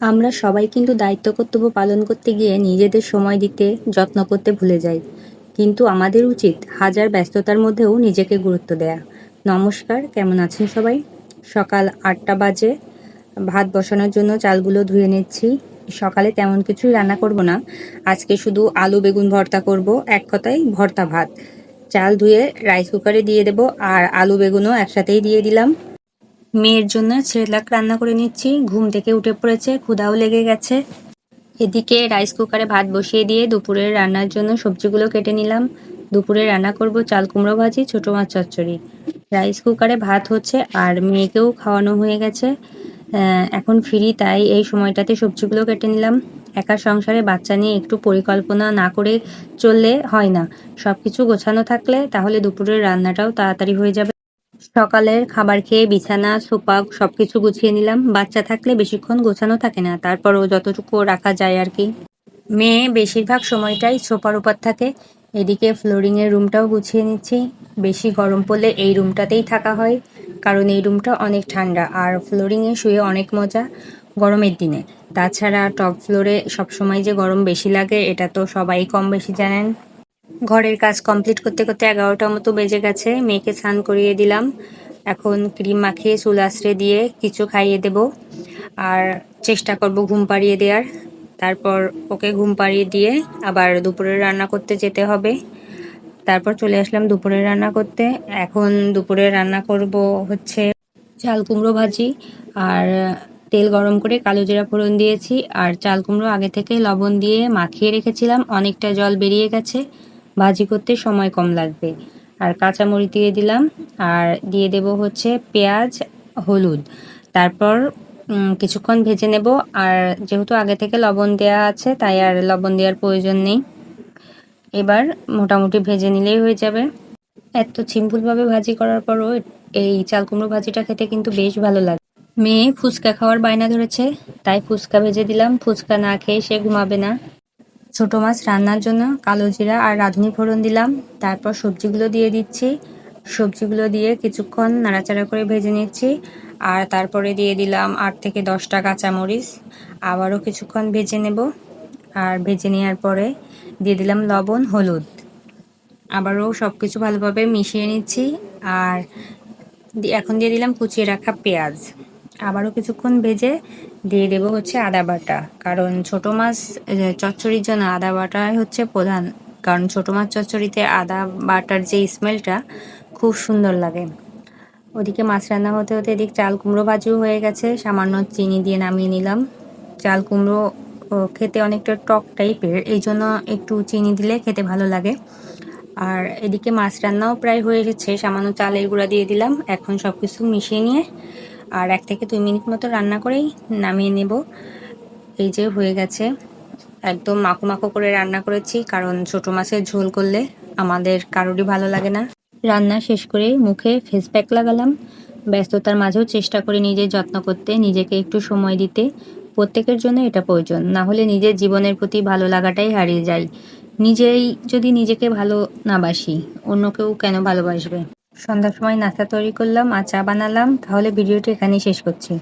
আমরা সবাই কিন্তু দায়িত্ব কর্তব্য পালন করতে গিয়ে নিজেদের সময় দিতে, যত্ন করতে ভুলে যাই। কিন্তু আমাদের উচিত হাজার ব্যস্ততার মধ্যেও নিজেকে গুরুত্ব দেয়া। নমস্কার, কেমন আছেন সবাই? সকাল আটটা বাজে। ভাত বসানোর জন্য চালগুলো ধুয়ে নিচ্ছি। সকালে তেমন কিছুই রান্না করব না। আজকে শুধু আলু, বেগুন ভর্তা করব। এক কথায় ভর্তা ভাত। চাল ধুয়ে রাইস কুকারে দিয়ে দেব আর আলু, বেগুনও একসাথেই দিয়ে দিলাম। মেয়ের জন্য ছেলেলাক রান্না করে নিচ্ছি। ঘুম থেকে উঠে পড়েছে, ক্ষুধাও লেগে গেছে। এদিকে রাইস কুকারে ভাত বসিয়ে দিয়ে দুপুরের রান্নার জন্য সবজিগুলো কেটে নিলাম। দুপুরে রান্না করব চাল কুমড়ো ভাজি, ছোটো মাছ চচ্চড়ি। রাইস কুকারে ভাত হচ্ছে আর মেয়েকেও খাওয়ানো হয়ে গেছে। এখন ফ্রি, তাই এই সময়টাতে সবজিগুলো কেটে নিলাম। একা সংসারে বাচ্চা নিয়ে একটু পরিকল্পনা না করে চললে হয় না। সব কিছু গোছানো থাকলে তাহলে দুপুরের রান্নাটাও তাড়াতাড়ি হয়ে যাবে। সকালের খাবার খেয়ে বিছানা, সোফা সবকিছু গুছিয়ে নিলাম। বাচ্চা থাকলে বেশিক্ষণ গোছানো থাকে না, তারপরও যতটুকু রাখা যায় আর কি। মেয়ে বেশিরভাগ সময়টাই সোফার উপর থাকে। এদিকে ফ্লোরিং এর রুমটাও গুছিয়ে নিচ্ছি। বেশি গরম পড়লে এই রুমটাতেই থাকা হয়, কারণ এই রুমটা অনেক ঠান্ডা আর ফ্লোরিং এ শুয়ে অনেক মজা গরমের দিনে। তাছাড়া টপ ফ্লোরে সবসময় যে গরম বেশি লাগে, এটা তো সবাই কম বেশি জানেন। ঘরের কাজ কমপ্লিট করতে করতে এগারোটার মতো বেজে গেছে। মেয়েকে স্নান করিয়ে দিলাম। এখন ক্রিম মাখিয়ে চুল আশ্রে দিয়ে কিছু খাইয়ে দেব। আর চেষ্টা করব ঘুম পাড়িয়ে দেওয়ার। তারপর ওকে ঘুম পাড়িয়ে দিয়ে আবার দুপুরে রান্না করতে যেতে হবে। তারপর চলে আসলাম দুপুরে রান্না করতে। এখন দুপুরে রান্না করব হচ্ছে চাল কুমড়ো ভাজি আর তেল গরম করে কালো জিরা ফোড়ন দিয়েছি। আর চাল কুমড়ো আগে থেকে লবণ দিয়ে মাখিয়ে রেখেছিলাম। অনেকটা জল বেরিয়ে গেছে। ভাজি করতে সময় কম লাগবে। আর কাঁচামরিচ দিয়ে দিলাম। আর দিয়ে দেব হচ্ছে পেঁয়াজ, হলুদ। তারপর কিছুক্ষণ ভেজে নেব। আর যেহেতু আগে থেকে লবণ দেওয়া আছে, তাই আর লবণ দেওয়ার প্রয়োজন নেই। এবার মোটামুটি ভেজে নিলেই হয়ে যাবে। এত সিম্পলভাবে ভাজি করার পরও এই চাল কুমড়ো ভাজিটা খেতে কিন্তু বেশ ভালো লাগে। মেয়ে ফুচকা খাওয়ার বায়না ধরেছে, তাই ফুচকা ভেজে দিলাম। ফুচকা না খেয়ে সে ঘুমাবে না। ছোট মাছ রান্নার জন্য কালো জিরা আর রাঁধুনি ফোড়ন দিলাম। তারপর সবজিগুলো দিয়ে দিচ্ছি। সবজিগুলো দিয়ে কিছুক্ষণ নাড়াচাড়া করে ভেজে নিচ্ছি। আর তারপরে দিয়ে দিলাম আট থেকে দশটা কাঁচামরিচ। আবারও কিছুক্ষণ ভেজে নেব। আর ভেজে নেওয়ার পরে দিয়ে দিলাম লবণ, হলুদ। আবারও সব কিছু ভালোভাবে মিশিয়ে নিচ্ছি। আর এখন দিয়ে দিলাম কুচিয়ে রাখা পেঁয়াজ। আবারও কিছুক্ষণ ভেজে দিয়ে দেবো হচ্ছে আদা বাটা। কারণ ছোট মাছ চচ্চড়ির জন্য আদা বাটাই হচ্ছে প্রধান। কারণ ছোট মাছ চচ্চড়িতে আদা বাটার যে স্মেলটা খুব সুন্দর লাগে। ওদিকে মাছ রান্না হতে হতে এদিক চাল কুমড়ো ভাজিও হয়ে গেছে। সামান্য চিনি দিয়ে নামিয়ে নিলাম। চাল কুমড়ো খেতে অনেকটা টক টাইপের। এই জন্য একটু চিনি দিলে খেতে ভালো লাগে। আর এদিকে মাছ রান্নাও প্রায় হয়ে গেছে সামান্য চালের গুঁড়া দিয়ে দিলাম। এখন সব কিছু মিশিয়ে নিয়ে আর এক থেকে দুই মিনিট মতো রান্না করেই নামিয়ে নেব। এই যে হয়ে গেছে। একদম মাখো মাখো করে রান্না করেছি, কারণ ছোট মাছের ঝোল করলে আমাদের কারোরই ভালো লাগে না। রান্না শেষ করে মুখে ফেস প্যাক লাগালাম। ব্যস্ততার মাঝেও চেষ্টা করি নিজের যত্ন করতে, নিজেকে একটু সময় দিতে। প্রত্যেকের জন্য এটা প্রয়োজন। না হলে নিজের জীবনের প্রতি ভালো লাগাটাই হারিয়ে যায়। নিজেই যদি নিজেকে ভালো না বাসি অন্য কেউ কেন ভালোবাসবে? সন্ধ্যার সময় নাস্তা তৈরি করলাম আর চা বানালাম তাহলে ভিডিওটি এখানেই শেষ করছি।